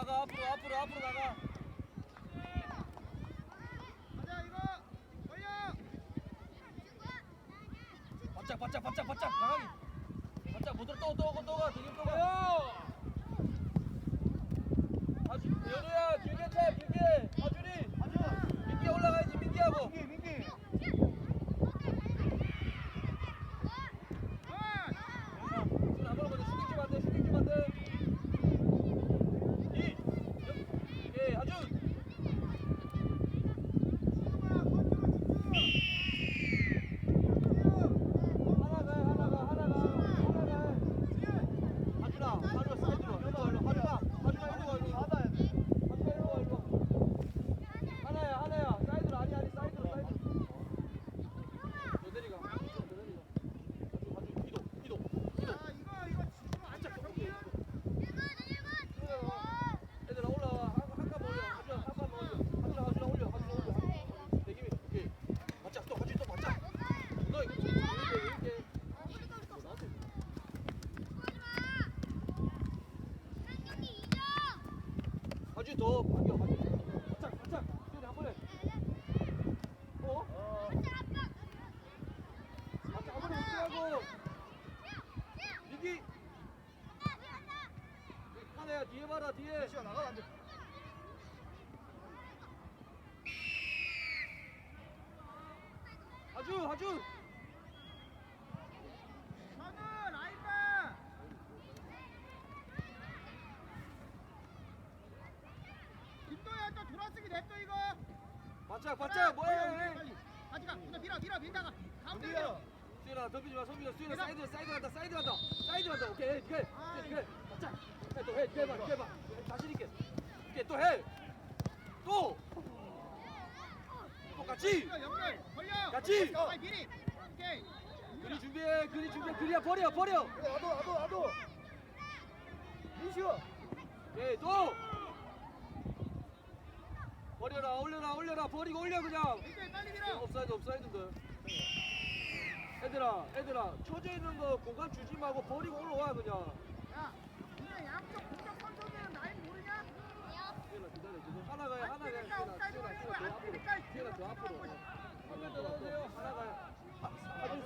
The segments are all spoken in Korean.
나가 앞으로 앞으로 앞으로 나가. 가자 이거. 걸려. 바짝 바짝 바짝 바짝. 나가기. 바짝 못 들어. 또또가 또가. 되게 또가. 아주 연우야 길게 차 길게. 아준이 아주 민기 올라가야지 민기하고. 민기 민기 지금 안 걸어보자 슈팅 좀 안돼 슈팅 좀 안돼 이 예, 아준 하나가 하나가 하나가 하나가 하준아 하준아 사이드로 일로 와 일로 하준아 하준아 일로 와 일로 와 받아야 돼 하준아 일로 와 일로 와 하나야 하나야 사이드로 아니 아니 사이드로 사이드로 여대리가 여대리가 아주 아주 이도 이도 이도 아 이거 이거 지금 안 잡혀 얘들아 올라와 한칸 올려 하준아 한칸 올려 하준아 하준아 올려 하준아 올려 내 김에 오케이 맞자 또 하준이 또 맞자 너 이거 이렇게 이렇게 나한테 하준이 더 반겨 하준이 맞자 맞자 수현이 한 번에 어? 맞자 한 번에 못하고 민기 하나야 뒤에 봐라 뒤에 시간 나가면 안돼 라이트 김도현 또 돌아쓰기 냅둬 이거. 바짝 바짝 뭐해? 같이 가. 그냥 밀어 밀어 밀다가. 가운데 밀어. 수현아 덤비지 마. 성민아 수현아 사이드 사이드 간다 사이드 간다. 사이드 간다. 오케이 해 니가 아, 해 바짝 해또해 니가 해봐 니가 해봐. 자신 있게. 오케이 또해또. 똑같이. 연결 같이! 그리 준비해 그리 준비해. 그리야 버려 버려. 나도 나도 나도. 민슈. 오케이 또. 버려라 올려라 올려라. 버리고 올려 그냥. 밀어. 업사이드 업사이드인데 애들아 애들아. 쳐져 있는 거 공간 주지 말고 버리고 올라와 그냥. 야 그냥 양쪽 공격 선수들은 라인 모르냐? 기다려 기다려. 지금 하나가 하나가 그러니까 기다려 옵사이드 기다려. 걸리고 안 기다려. 뛰니까 기다려 저 앞으로 하나가 아주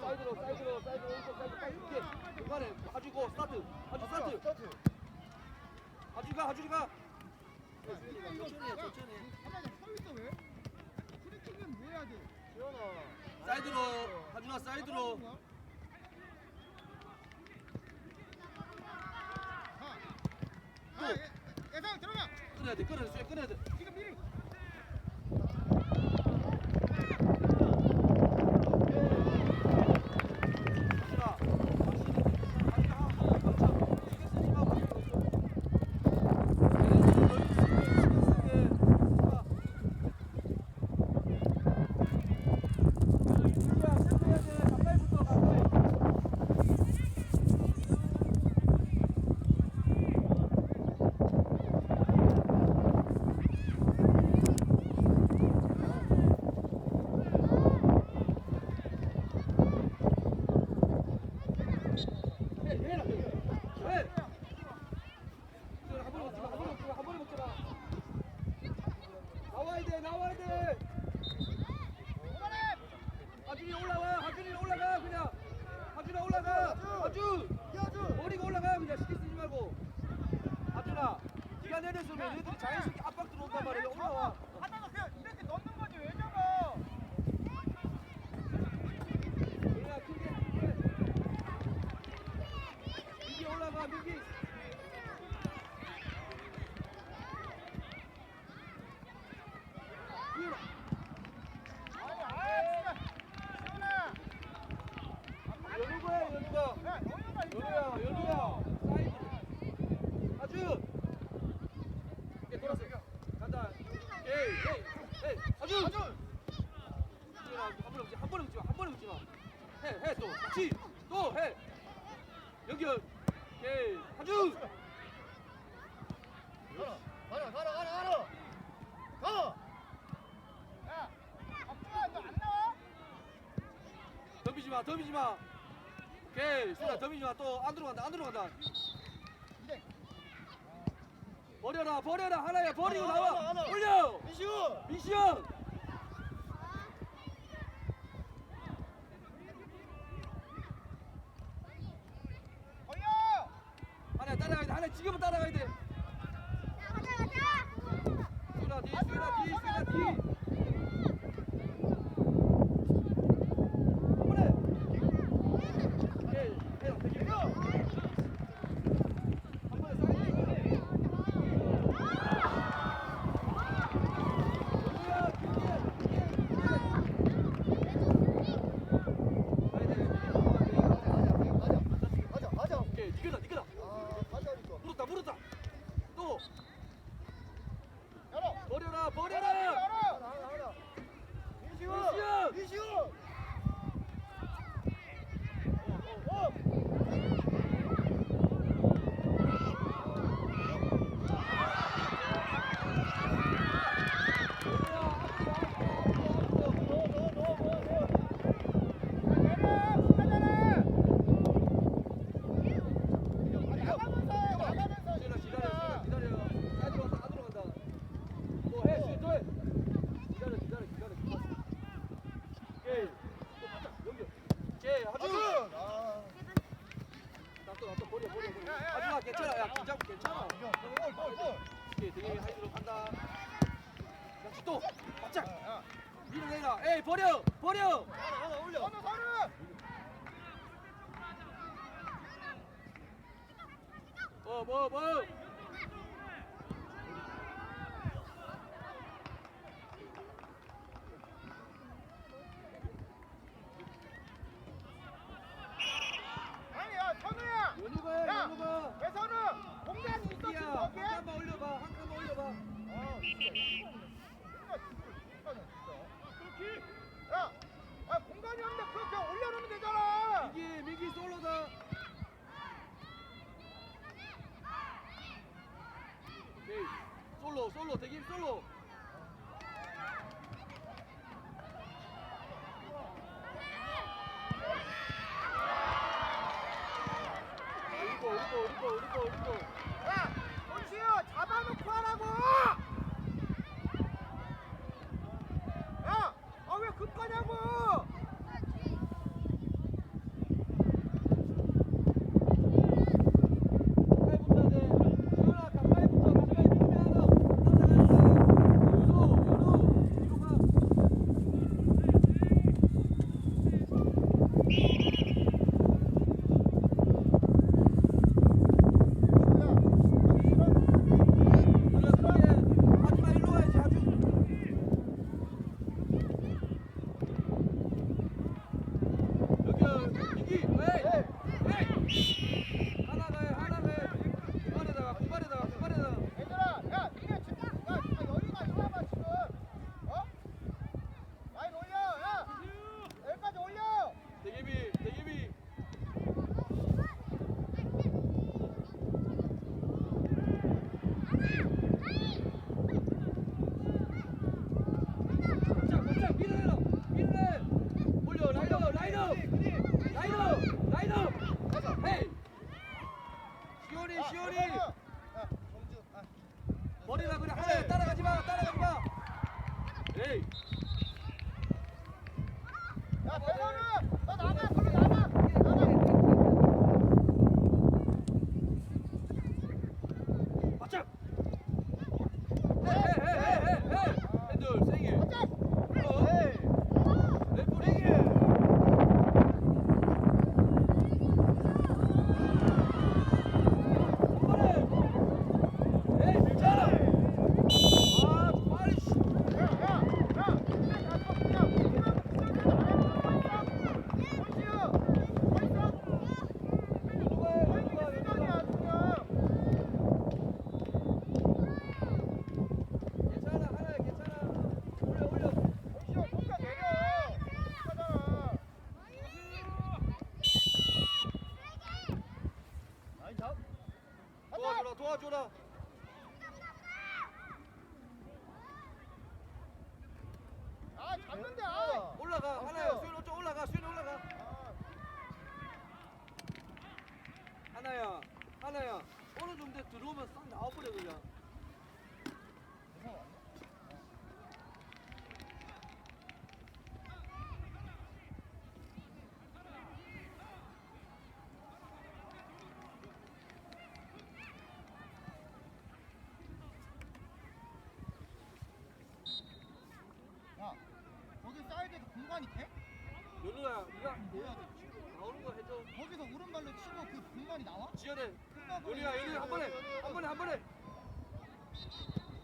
사이드로 뭐 하준아 사이드로 아, 예. 끊어야 돼 끊어야 돼 끊어야 돼 지금 미리. 마 덤비지 마. 오케이 수라 덤비지 마 또 안으로 간다 안으로 간다. 이제. 버려라 버려라. 하나야 버리고 나와. 올려. 미션 걸 need. 공간이 돼? 연우야 네가 뭐야 돼? 나오는 거 해줘. 거기서 오른발로 치고 그 공간이 나와? 지연해. 연우야 연우야 한 번에 한 번에 한 번에.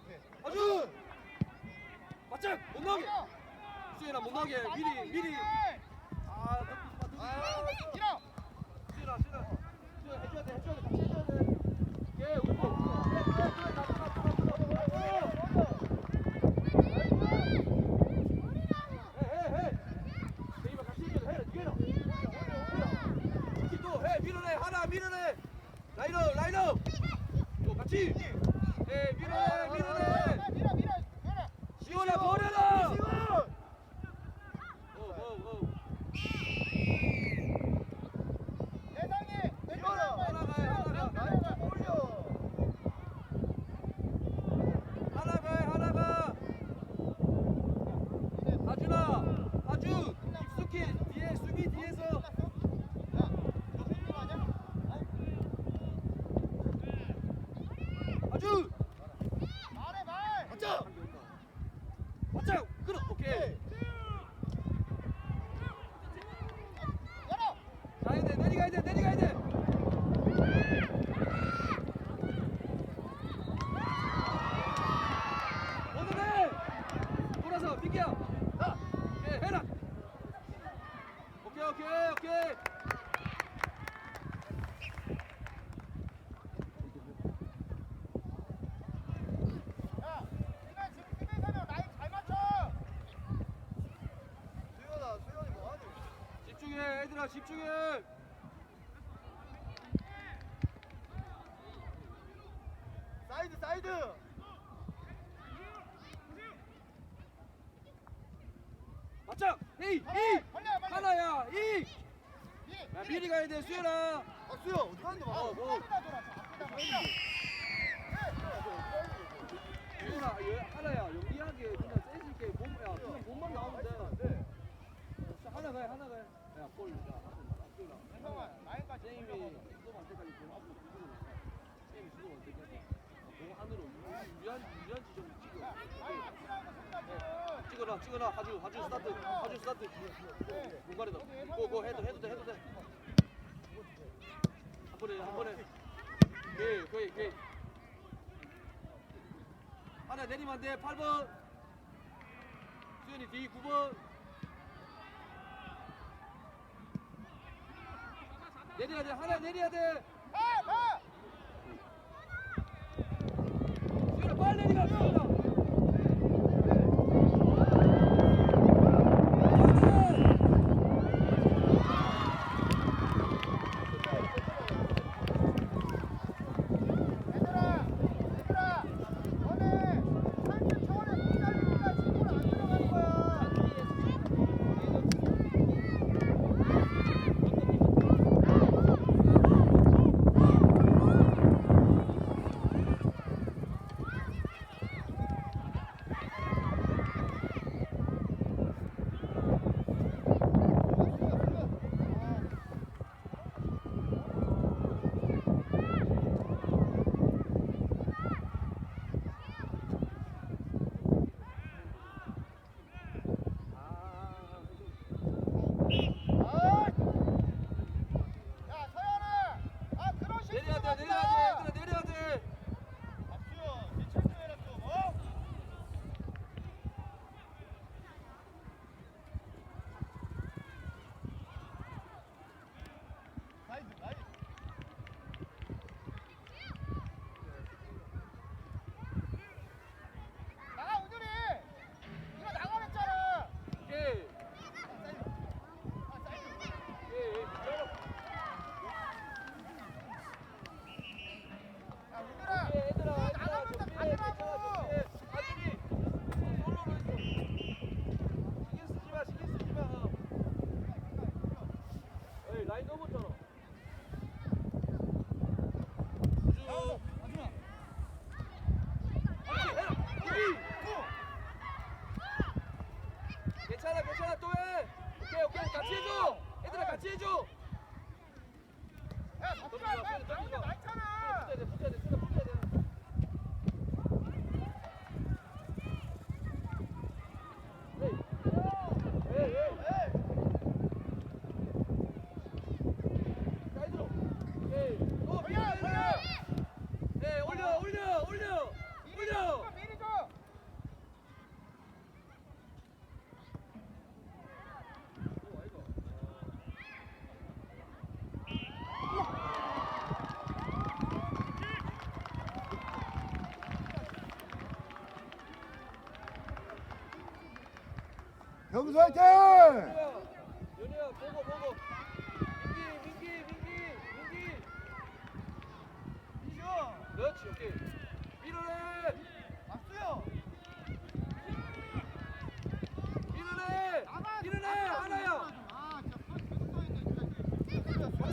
네. 아주! 맞짱! 못 나오게. 수현아 못 나오게. 미리 미리. 아마 덤비지 마 밀어! 수현아 수현아. 수현아 해줘야 돼 해줘야 돼. 같이 해줘야 돼예 그래 그래 그래 나도 나도 나도 나도 해해해 대이마 같이 해줘야 돼 해라 니가 해라 같이 또해 밀어내 라이너 라이너. 또 같이 Yeah! 이 빨리. 하나야 이 미, 야, 미리 가야 돼, 수연아. 아, 수현, 어디 가는데? 어, 뭐. 얘 하나야, 영리하게 그냥 센스 있게 몸, 야, 그냥 몸만 나오면 돼. 자, 하나 가야, 하나 가야. 야, 수연아. 형아, 라인까지 쌤이. 수도 안 때까지 공 앞으로 주고. 쌤이 수도 안 때까지. 어, 공 안으로 유- 유리한, 유리한 지점을 찍어. 야, 라인 앞이라는 거 생각 찍어라. 하주, 하주 스타트. 하주 스타트. 공간에다. 고, 고, 해도, 해도 돼, 해도 돼. 한 번에, 한 번에. 오케이, 오케이, 오케이. 하나 내리면 안 돼. 8번. 수현이 뒤 9번. 내려야 돼. 하나 내려야 돼. 수현아 빨리 내려가. 같이 해줘. 얘들아, 같이 해줘. 야, 나 가운데 많잖아! 붙어야 돼, 붙어야 돼. 붙어야 돼. 에이. 에이, 에이, 에이. 올려 올려 미리 줘. 오 아이고 병수 화이팅! 연우야 보고 보고 민기 민기 민기 민기 이죠. 그렇지 오케이 밀어내 박수요. 밀어내. 밀어내 하나야 아, 그렇지 못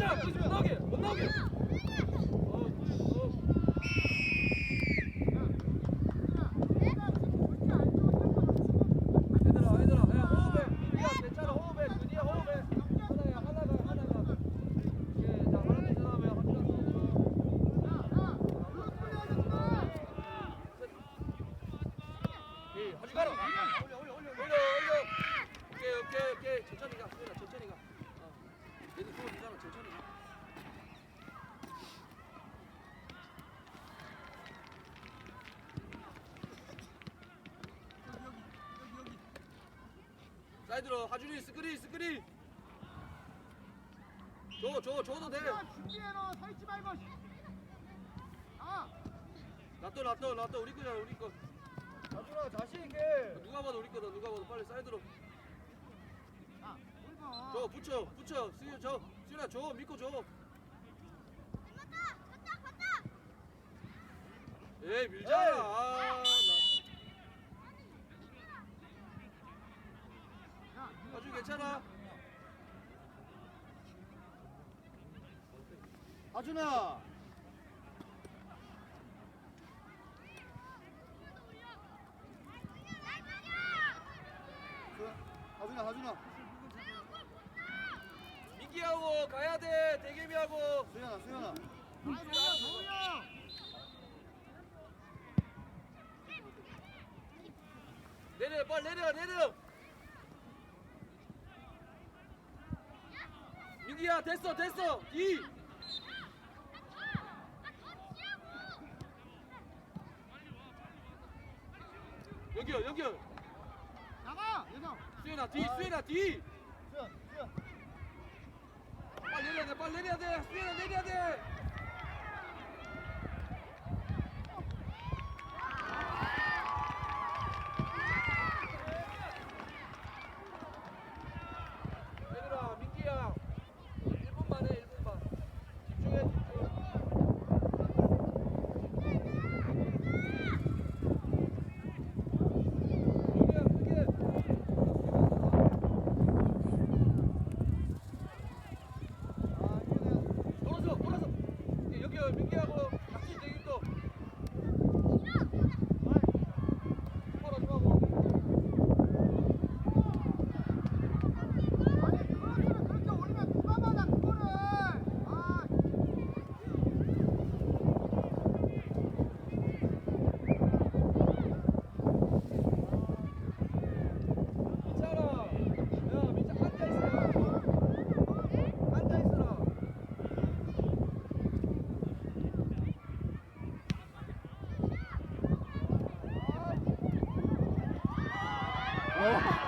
나오게 못 나오게 어, 어. 얘들아 얘들아 야 호흡해 민기야 괜찮아 호흡해 근이야 호흡해 하나야 하나가 하나가 오케이 자 하나 둘 다음에 하나 가라 올려 올려 올려 올려 올려. 오케이 오케이 오케이. 천천히 가 수현아 천천히 가. 어. 얘도 죽어 되잖아 천천히 가. 사이드로 하준이 스크린 스크린. 줘줘 줘도 돼. 준비해놓어 서 있지 말고. 아, 놔둬 놔둬 놔둬. 우리 거잖아 우리 거 가주라 자신 있게. 누가 봐도 우리 거다 누가 봐도 빨리 사이드로 아. 줘 붙여 붙여 수현 줘 수현아 줘 믿고 줘 에이 밀잖아 에이. 아, 나. 야, 아주 괜찮아. 하준아, 하준아. 민기하고 가야 돼 대겸이하고 수연아, 수연아. 아이, 뭐야, 뭐야. 빨리 내려 내려. 민기야 됐어 됐어. 이. 여기요 여기요. 나가, 여성. 수현아 뒤 수현아 뒤. 수연, 수연. 빨리 내려야 돼 빨리 내려야 돼. 수현아 내려야 돼 얘들아 민기야 1분만 해 1분만 집중해 집중 여기야 크게 아, 이거는. 돌아서 돌아서 여기 민기하고 같이 되겠어 팔아 주하고 아니, 그거를 그렇게 올리면 누가 받아, 그거를. 아, 괜찮아 야 민자 앉아있어 앉아있어라 가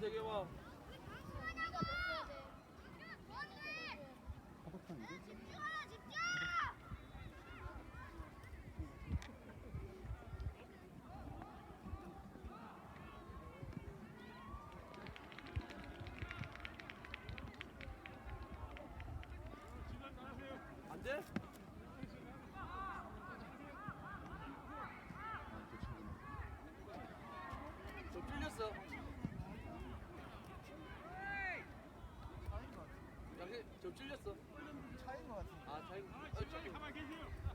되게 막 찔렸어. 차인 것 같은데. 아, 잘. 아. 가만 계세요. 아,